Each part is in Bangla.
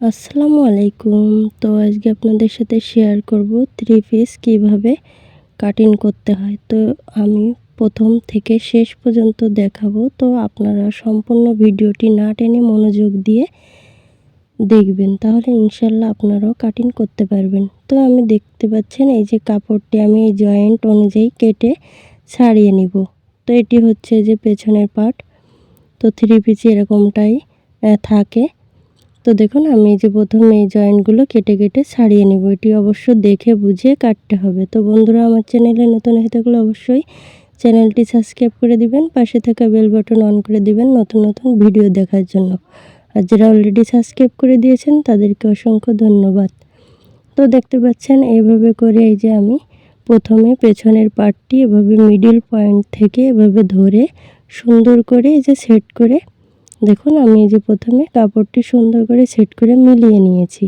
আসসালামু আলাইকুম। তো আজকে আপনাদের সাথে শেয়ার করব থ্রি পিস কীভাবে কাটিং করতে হয়। তো আমি প্রথম থেকে শেষ পর্যন্ত দেখাবো। তো আপনারা সম্পূর্ণ ভিডিওটি না টেনে মনোযোগ দিয়ে দেখবেন। তাহলে ইনশাল্লাহ আপনারাও কাটিং করতে পারবেন। তো আমি দেখতে পাচ্ছেন এই যে কাপড়টি আমি এই জয়েন্ট অনুযায়ী কেটে ছাড়িয়ে নিব। তো এটি হচ্ছে যে পেছনের পার্ট তো থ্রি পিস এরকমটাই থাকে। তো দেখুন, আমি এই যে প্রথমে এই জয়েন্টগুলো কেটে কেটে ছাড়িয়ে নেব। এটি অবশ্য দেখে বুঝে কাটতে হবে। তো বন্ধুরা, আমার চ্যানেলে নতুন হয়ে থাকলে অবশ্যই চ্যানেলটি সাবস্ক্রাইব করে দিবেন, পাশে থাকা বেল বাটন অন করে দিবেন নতুন নতুন ভিডিও দেখার জন্য। আর যারা অলরেডি সাবস্ক্রাইব করে দিয়েছেন, তাদেরকে অসংখ্য ধন্যবাদ। তো দেখতে পাচ্ছেন এইভাবে করে এই যে আমি প্রথমে পেছনের পার্টটি এভাবে মিডিল পয়েন্ট থেকে এভাবে ধরে সুন্দর করে এই যে সেট করে দেখুন, আমি এই যে প্রথমে কাপড়টি সুন্দর করে সেট করে মিলিয়ে নিয়েছি।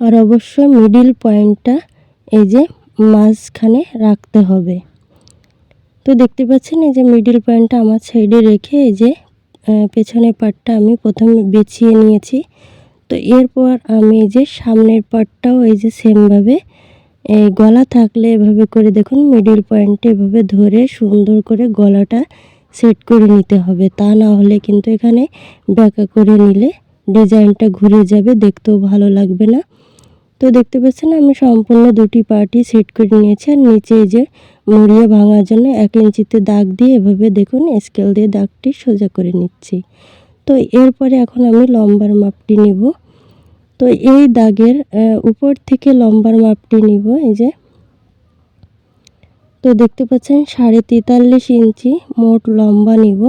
আর অবশ্যই মিডিল পয়েন্টটা এই যে মাঝখানে রাখতে হবে। তো দেখতে পাচ্ছেন, এই যে মিডিল পয়েন্টটা আমার সাইডে রেখে এই যে পেছনের পার্টটা আমি প্রথমে বেছিয়ে নিয়েছি। তো এরপর আমি এই যে সামনের পার্টটাও এই যে সেমভাবে এই গলা থাকলে এভাবে করে দেখুন মিডিল পয়েন্টে এভাবে ধরে সুন্দর করে গলাটা সেট করে নিতে হবে। তা না হলে কিন্তু এখানে ব্যাকা করে নিলে ডিজাইনটা ঘুরে যাবে, দেখতেও ভালো লাগবে না। তো দেখতে পাচ্ছেন আমি সম্পূর্ণ দুটি পার্টি সেট করে নিয়েছি। আর নিচে যে মুড়িয়ে ভাঙার জন্য এক ইঞ্চিতে দাগ দিয়ে এভাবে দেখুন স্কেল দিয়ে দাগটি সোজা করে নিচ্ছি। তো এরপরে এখন আমি লম্বার মাপটি নিব। তো এই দাগের উপর থেকে লম্বার মাপটি নিব। এই যে তো দেখতে পাচ্ছেন সাড়ে তেতাল্লিশ ইঞ্চি মোট লম্বা নিব।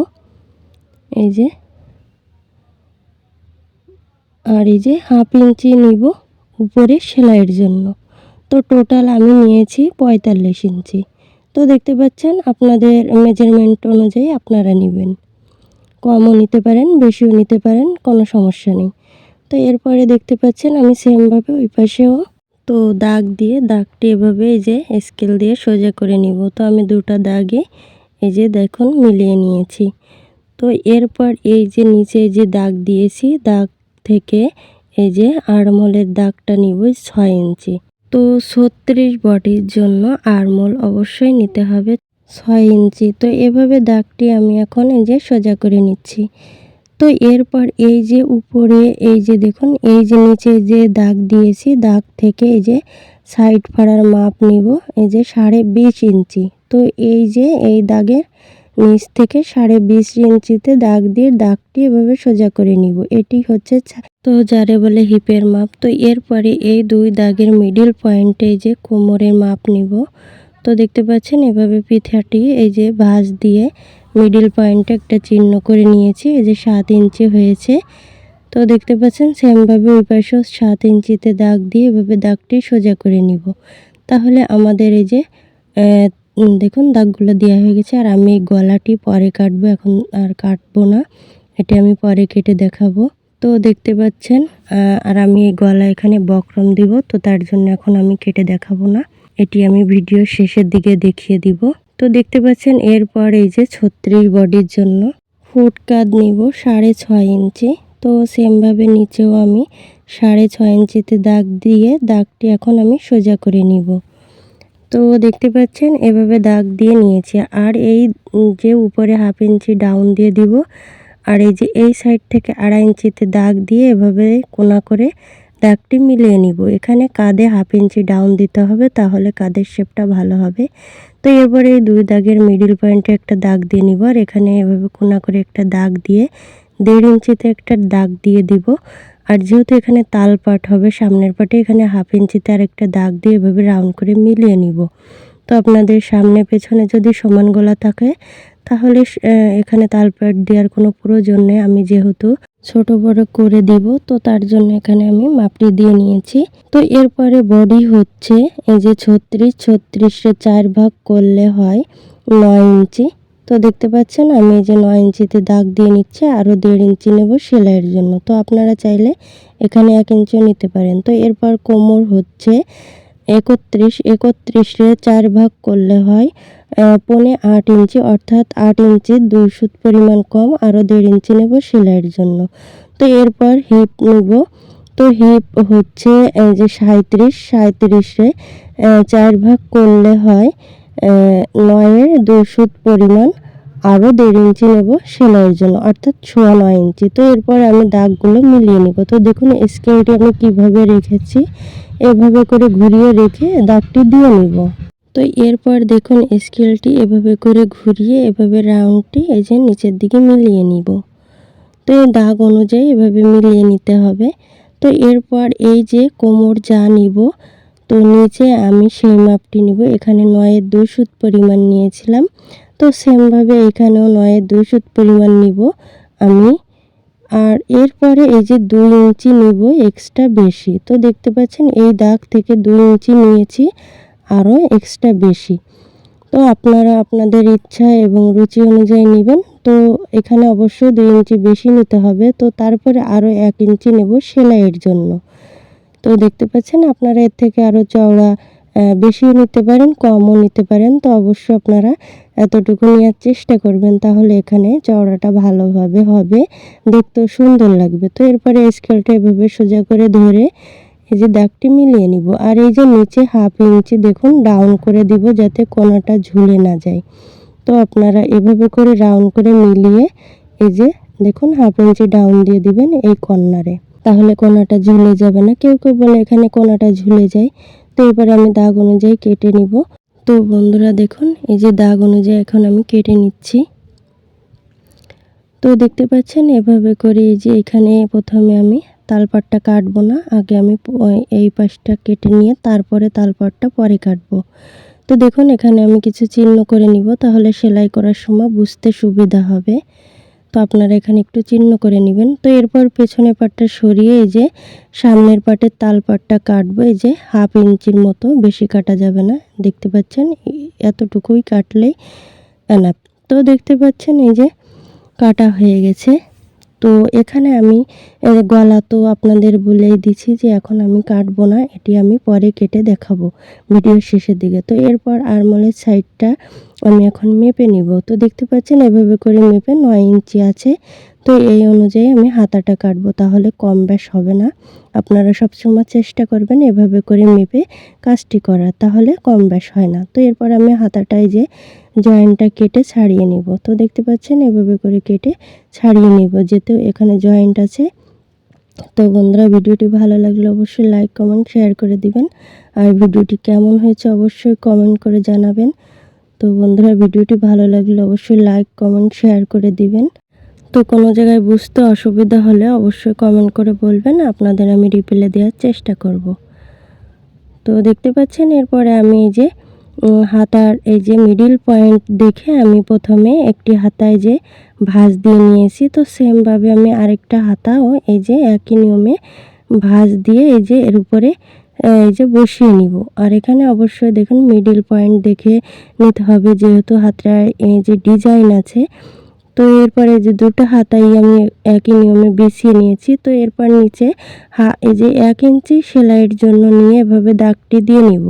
এই যে। আর এই যে হাফ ইঞ্চি নিব উপরে সেলাইয়ের জন্য। তো টোটাল আমি নিয়েছি পঁয়তাল্লিশ ইঞ্চি। তো দেখতে পাচ্ছেন আপনাদের মেজারমেন্ট অনুযায়ী আপনারা নেবেন। কমও নিতে পারেন, বেশিও নিতে পারেন, কোনো সমস্যা নেই। তো এরপরে দেখতে পাচ্ছেন আমি সেমভাবে ওই পাশেও তো দাগ দিয়ে দাগটি এভাবে এই যে স্কেল দিয়ে সোজা করে নিব। তো আমি দুটো দাগে এই যে দেখুন মিলিয়ে নিয়েছি। তো এরপর এই যে নিচে যে দাগ দিয়েছি, দাগ থেকে এই যে আড়মোলের দাগটা নিব ছয় ইঞ্চি। তো ছত্রিশ বডির জন্য আড়মোল অবশ্যই নিতে হবে ছয় ইঞ্চি। তো এভাবে দাগটি আমি এখন এই যে সোজা করে নিচ্ছি। তো এরপর এই যে উপরে, এই যে দেখুন, এই যে নিচে যে দাগ দিয়েছি, দাগ থেকে এই যে সাইড ফাড়ার মাপ নিব, এই যে সাড়ে বিশ ইঞ্চি। তো এই যে এই দাগের নিচ থেকে সাড়ে বিশ ইঞ্চিতে দাগ দিয়ে দাগটি এভাবে সোজা করে নিব। এটি হচ্ছে তো যারে বলে হিপের মাপ, তো এরপরে এই দুই দাগের মিডিল পয়েন্টে যে কোমরের মাপ নিব। তো দেখতে পাচ্ছেন এভাবে পিঠাটি এই যে ভাঁজ দিয়ে মিডিল পয়েন্টে একটা চিহ্ন করে নিয়েছি, এই যে সাত ইঞ্চি হয়েছে। তো দেখতে পাচ্ছেন সেমভাবে ওই পাশেও সাত ইঞ্চিতে দাগ দিয়ে এভাবে দাগটি সোজা করে নিব। তাহলে আমাদের এই যে দেখুন দাগগুলো দেওয়া হয়ে গেছে, আর আমি গলাটি পরে কাটবো, এখন আর কাটবো না। এটি আমি পরে কেটে দেখাবো। তো দেখতে পাচ্ছেন আর আমি গলা এখানে বক্রম দিব, তো তার জন্য এখন আমি কেটে দেখাবো না। এটি আমি ভিডিও শেষের দিকে দেখিয়ে দিব। তো দেখতে পাচ্ছেন, এরপর এই যে ছত্রিশ বডির জন্য ফুট কাদ নিব সাড়ে ছয় ইঞ্চি। তো সেমভাবে নিচেও আমি সাড়ে ছয় ইঞ্চিতে দাগ দিয়ে দাগটি এখন আমি সোজা করে নিব। তো দেখতে পাচ্ছেন, এভাবে দাগ দিয়ে নিয়েছি। আর এই যে উপরে হাফ ইঞ্চি ডাউন দিয়ে দিব, আর এই যে এই সাইড থেকে আড়াই ইঞ্চিতে দাগ দিয়ে এভাবে কোনা করে দাগটি মিলিয়ে নিব। এখানে কাঁধে হাফ ইঞ্চি ডাউন দিতে হবে, তাহলে কাঁধের শেপটা ভালো হবে। তো এরপরে এই দুই দাগের মিডিল পয়েন্টে একটা দাগ দিয়ে নিব, আর এখানে এভাবে কোনা করে একটা দাগ দিয়ে দেড় ইঞ্চিতে একটা দাগ দিয়ে দিব। আর যেহেতু এখানে তাল পাট হবে, সামনের পাটে এখানে হাফ ইঞ্চিতে আর একটা দাগ দিয়ে এভাবে রাউন্ড করে মিলিয়ে নিব। তো আপনাদের সামনে পেছনে যদি সমান গলা থাকে, তাহলে এখানে তাল পাট দেওয়ার কোনো প্রয়োজন নেই। আমি যেহেতু ছোট বড় করে দিব। তো তার জন্য এখানে আমি মাপটি দিয়ে নিয়েছি। তো এরপরে বডি হচ্ছে এই যে ছত্রিশ, ছত্রিশে চার ভাগ করলে হয় নয় ইঞ্চি। তো দেখতে পাচ্ছেন আমি এই যে নয় ইঞ্চিতে দাগ দিয়ে নিচ্ছি আরও দেড় ইঞ্চি নেব সেলাইয়ের জন্য। তো আপনারা চাইলে এখানে এক ইঞ্চিও নিতে পারেন। তো এরপর কোমর হচ্ছে একত্রিশ, একত্রিশে চার ভাগ করলে হয় পনে আট ইঞ্চি, অর্থাৎ আট ইঞ্চি দুই সুত পরিমাণ কম আরও দেড় ইঞ্চি নেব সেলাইয়ের জন্য। তো এরপর হিপ নেব। তো হিপ হচ্ছে যে সাঁত্রিশ সাঁত্রিশে চার ভাগ করলে হয় নয়ের দুই সুত পরিমাণ আরও দেড় ইঞ্চি নেব সেলাইয়ের জন্য। অর্থাৎ ছোয়া নয় ইঞ্চি। তো এরপর আমি দাগগুলো মিলিয়ে নেব। তো দেখুন, স্কেলটি আমি কীভাবে রেখেছি, এভাবে করে ঘুরিয়ে রেখে দাগটি দিয়ে নিব। তো এরপর দেখুন, স্কেলটি এভাবে করে ঘুরিয়ে, এভাবে রাউন্ডটি এই যে নিচের দিকে মিলিয়ে নিব। তো এই দাগ অনুযায়ী এভাবে মিলিয়ে নিতে হবে। তো এরপর এই যে কোমর যা নিব তো নিচে আমি সেই মাপটি নিব। এখানে নয়ের দুই সুত পরিমাণ নিয়েছিলাম। তো সেমভাবে এখানেও নয়ের দুই সুত পরিমাণ নিব আমি। আর এরপরে এই যে দুই ইঞ্চি নিব এক্সট্রা বেশি। তো দেখতে পাচ্ছেন এই দাগ থেকে দুই ইঞ্চি নিয়েছি, আরও এক্সট্রা বেশি। তো আপনারা আপনাদের ইচ্ছা এবং রুচি অনুযায়ী নেবেন। তো এখানে অবশ্যই দুই ইঞ্চি বেশি নিতে হবে। তো তারপরে আরও এক ইঞ্চি নেব সেলাইয়ের জন্য। তো দেখতে পাচ্ছেন আপনারা এর থেকে আরও চওড়া বেশিও নিতে পারেন, কমও নিতে পারেন। তো অবশ্যই আপনারা এতটুকু নেওয়ার চেষ্টা করবেন, তাহলে এখানে চওড়াটা ভালোভাবে হবে। দেখতেও সুন্দর লাগবে। তো এরপরে স্কেলটা এভাবে সোজা করে ধরে এই যে দাগটি মিলিয়ে নিব। আর এই যে নিচে হাফ ইঞ্চি দেখুন ডাউন করে দিব যাতে কোনাটা ঝুলে না যায়। তো আপনারা এভাবে করে রাউন্ড করে মিলিয়ে এই যে, দেখুন হাফ ইঞ্চি ডাউন দিয়ে দিবেন এই কর্নারে তাহলে কোনাটা ঝুলে যাবে না। কেউ কেউ বলে এখানে কোনাটা ঝুলে যায়। তো এবারে আমি দাগ অনুযায়ী কেটে নিব। তো বন্ধুরা দেখুন, এই যে দাগ অনুযায়ী এখন আমি কেটে নিচ্ছি। তো দেখতে পাচ্ছেন, এভাবে করে এই যে এখানে প্রথমে আমি তালপাটটা কাটবো না। আগে আমি এই পাশটা কেটে নিয়ে তারপরে তালপাটটা পরে কাটবো। তো দেখুন, এখানে আমি কিছু চিহ্ন করে নিব, তাহলে সেলাই করার সময় বুঝতে সুবিধা হবে। তো আপনারা এখানে একটু চিহ্ন করে নেবেন। তো এরপর পেছনের পাটটা সরিয়ে এই যে সামনের পাটের তাল পাটটা কাটবো, এই যে হাফ ইঞ্চির মতো, বেশি কাটা যাবে না, দেখতে পাচ্ছেন? এতটুকুই কাটলেই এনাফ তো দেখতে পাচ্ছেন এই যে কাটা হয়ে গেছে। তো এখানে আমি গলা তো আপনাদের বলেই দিছি যে এখন আমি কাটবো না, এটি আমি পরে কেটে দেখাবো ভিডিওর শেষের দিকে। তো এরপর আরমোলের সাইডটা আমি এখন মেপে নিব। তো দেখতে পাচ্ছেন এভাবে করে মেপে নয় ইঞ্চি আছে। তো এই অনুযায়ী আমি হাতাটা কাটবো, তাহলে কম বেশ হবে না। আপনারা সবসময় চেষ্টা করবেন এভাবে করে মেপে কাজটি করার, তাহলে কম বেশ হয় না। তো এরপর আমি হাতাটায় যে জয়েন্টটা কেটে ছাড়িয়ে নিব। তো দেখতে পাচ্ছেন, এভাবে করে কেটে ছাড়িয়ে নিব। যেহেতু এখানে জয়েন্ট আছে, তো বন্ধুরা ভিডিওটি ভালো লাগলে অবশ্যই লাইক কমেন্ট শেয়ার করে দিবেন। আর ভিডিওটি কেমন হয়েছে অবশ্যই কমেন্ট করে জানাবেন। তো বন্ধুরা ভিডিওটি ভালো লাগলে অবশ্যই লাইক কমেন্ট শেয়ার করে দিবেন। তো কোনো জায়গায় বুঝতে অসুবিধা হলে অবশ্যই কমেন্ট করে বলবেন, আপনাদের আমি রিপ্লে দেওয়ার চেষ্টা করব। তো দেখতে পাচ্ছেন, এরপরে আমি এই যে হাতার এই যে মিডিল পয়েন্ট দেখে আমি প্রথমে একটি হাতায় যে ভাঁজ দিয়ে নিয়েছি। তো সেমভাবে আমি আরেকটা হাতাও এই যে একই নিয়মে ভাঁজ দিয়ে এই যে এর উপরে এই যে বসিয়ে নিব। আর এখানে অবশ্যই দেখুন মিডিল পয়েন্ট দেখে নিতে হবে যেহেতু হাতটায় এই যে ডিজাইন আছে। তো এরপরে যে দুটো হাতাই আমি একই নিয়মে বিছিয়ে নিয়েছি। তো এরপর নিচে হা, এই যে এক ইঞ্চি সেলাইয়ের জন্য নিয়ে এভাবে দাগটি দিয়ে নিব।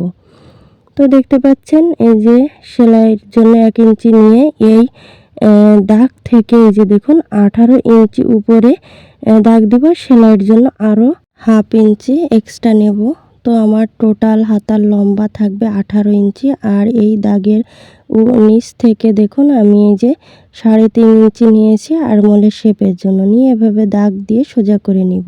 তো দেখতে পাচ্ছেন, এই যে সেলাইয়ের জন্য এক ইঞ্চি নিয়ে এই দাগ থেকে এই যে দেখুন, আঠারো ইঞ্চি উপরে দাগ দিব। সেলাইয়ের জন্য আরও হাফ ইঞ্চি এক্সট্রা নেব। তো আমার টোটাল হাতার লম্বা থাকবে আঠারো ইঞ্চি। আর এই দাগের নিচ থেকে দেখুন, আমি এই যে সাড়ে তিন ইঞ্চি নিয়েছি। আর মোলের শেপের জন্য নিয়ে এভাবে দাগ দিয়ে সোজা করে নিব।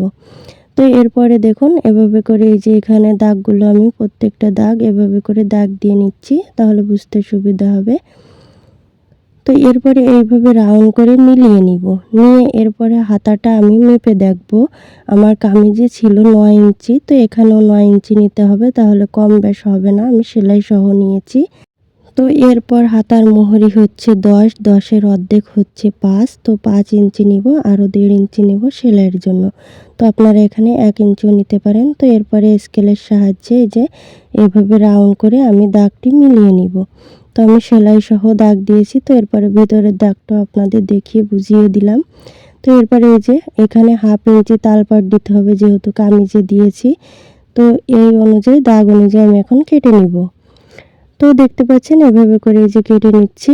তো এরপরে দেখুন, এভাবে করে এই যে এখানে দাগগুলো আমি প্রত্যেকটা দাগ এভাবে করে দাগ দিয়ে নিচ্ছি, তাহলে বুঝতে সুবিধা হবে। তো এরপরে এইভাবে রাউন্ড করে মিলিয়ে নিব। নিয়ে এরপরে হাতাটা আমি মেপে দেখব। আমার কামিজে ছিল নয় ইঞ্চি, তো এখানেও নয় ইঞ্চি নিতে হবে, তাহলে কম বেশ হবে না, আমি সেলাই সহ নিয়েছি। তো এরপর হাতার মোহরি হচ্ছে দশ, দশের অর্ধেক হচ্ছে পাঁচ, তো পাঁচ ইঞ্চি নিব আরও দেড় ইঞ্চি নেব সেলাইয়ের জন্য। তো আপনারা এখানে এক ইঞ্চিও নিতে পারেন। তো এরপরে স্কেলের সাহায্যে যে এভাবে রাউন্ড করে আমি দাগটি মিলিয়ে নিব। তো আমি সেলাই সহ দাগ দিয়েছি, তো এরপরে ভিতরের দাগটা আপনাদের দেখিয়ে বুঝিয়ে দিলাম। তো এরপরে এই যে এখানে হাফ ইঞ্চি তালপাট দিতে হবে যেহেতু কামিজে দিয়েছি। তো এই অনুযায়ী, দাগ অনুযায়ী আমি এখন কেটে নিব। তো দেখতে পাচ্ছেন, এভাবে করে এই যে কেটে নিচ্ছি।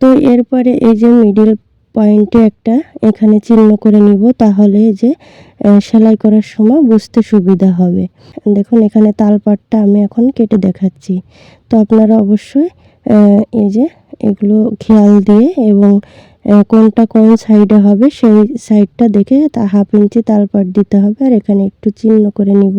তো এরপরে এই যে মিডিল পয়েন্টে একটা এখানে চিহ্ন করে নিব, তাহলে যে সেলাই করার সময় বুঝতে সুবিধা হবে। দেখুন, এখানে তালপাটটা আমি এখন কেটে দেখাচ্ছি। তো আপনারা অবশ্যই এই যে এগুলো খেয়াল দিয়ে এবং কোনটা কোন সাইডে হবে, সেই সাইডটা দেখে তা হাফ ইঞ্চি তালপাট দিতে হবে। আর এখানে একটু চিহ্ন করে নিব।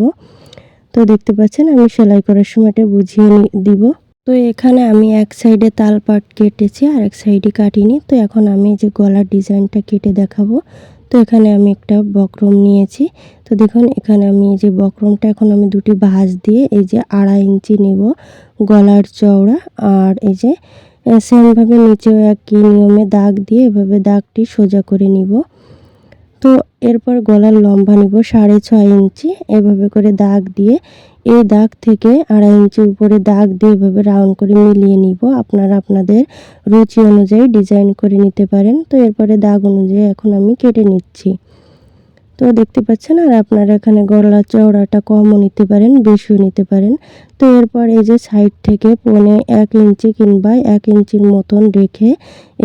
তো দেখতে পাচ্ছেন, আমি সেলাই করার সময়টা বুঝিয়ে দিব। তো এখানে আমি এক সাইডে তাল পাট কেটেছি আর এক সাইডে কাটিনি। তো এখন আমি যে গলার ডিজাইনটা কেটে দেখাবো। তো এখানে আমি একটা বক্রম নিয়েছি। তো দেখুন, এখানে আমি এই যে বক্রমটা এখন আমি দুটি ভাঁজ দিয়ে এই যে আড়াই ইঞ্চি নেব গলার চওড়া আর এই যে সেমভাবে নিচেও একই নিয়মে দাগ দিয়ে এভাবে দাগটি সোজা করে নিব। তো এরপর গলার লম্বা নিব সাড়ে ছয় ইঞ্চি, এভাবে করে দাগ দিয়ে, এই দাগ থেকে আড়াই ইঞ্চি উপরে দাগ দিয়ে এভাবে রাউন্ড করে মিলিয়ে নিব। আপনারা আপনাদের রুচি অনুযায়ী ডিজাইন করে নিতে পারেন। তো এরপরে দাগ অনুযায়ী এখন আমি কেটে নিচ্ছি। তো দেখতে পাচ্ছেন, আর আপনারা এখানে গলার চওড়াটা কমও নিতে পারেন, বেশিও নিতে পারেন। তো এরপর এই যে সাইড থেকে পৌনে এক ইঞ্চি কিংবা এক ইঞ্চির মতন রেখে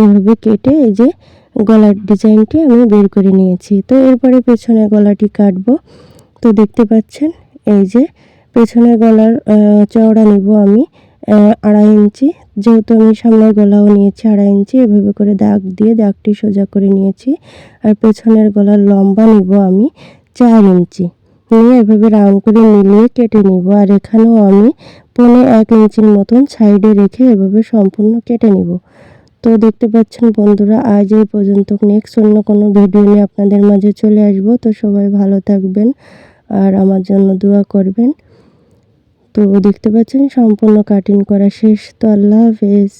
এভাবে কেটে এই যে গলার ডিজাইনটি আমি বের করে নিয়েছি। তো এরপরে পেছনে গলাটি কাটবো। তো দেখতে পাচ্ছেন, এই যে পেছনে গলার চওড়া নিব আমি আড়াই ইঞ্চি। যেহেতু আমি সামনের গলাও নিয়েছি আড়াই ইঞ্চি, এভাবে করে দাগ দিয়ে দাগটি সোজা করে নিয়েছি। আর পেছনের গলার লম্বা নিব আমি চার ইঞ্চি। নিয়ে এভাবে রাউন্ড করে মিলিয়ে কেটে নিব। আর এখানেও আমি পৌনে এক ইঞ্চির মতন সাইডে রেখে এভাবে সম্পূর্ণ কেটে নিব। তো দেখতে পাচ্ছেন বন্ধুরা, আজ এই পর্যন্ত নেক্সট অন্য কোনো ভিডিও নিয়ে আপনাদের মাঝে চলে আসব। তো সবাই ভালো থাকবেন আর আমার জন্য দোয়া করবেন। তো দেখতে পাচ্ছেন, সম্পূর্ণ কাটিং করা শেষ। তো আল্লাহ হাফেজ।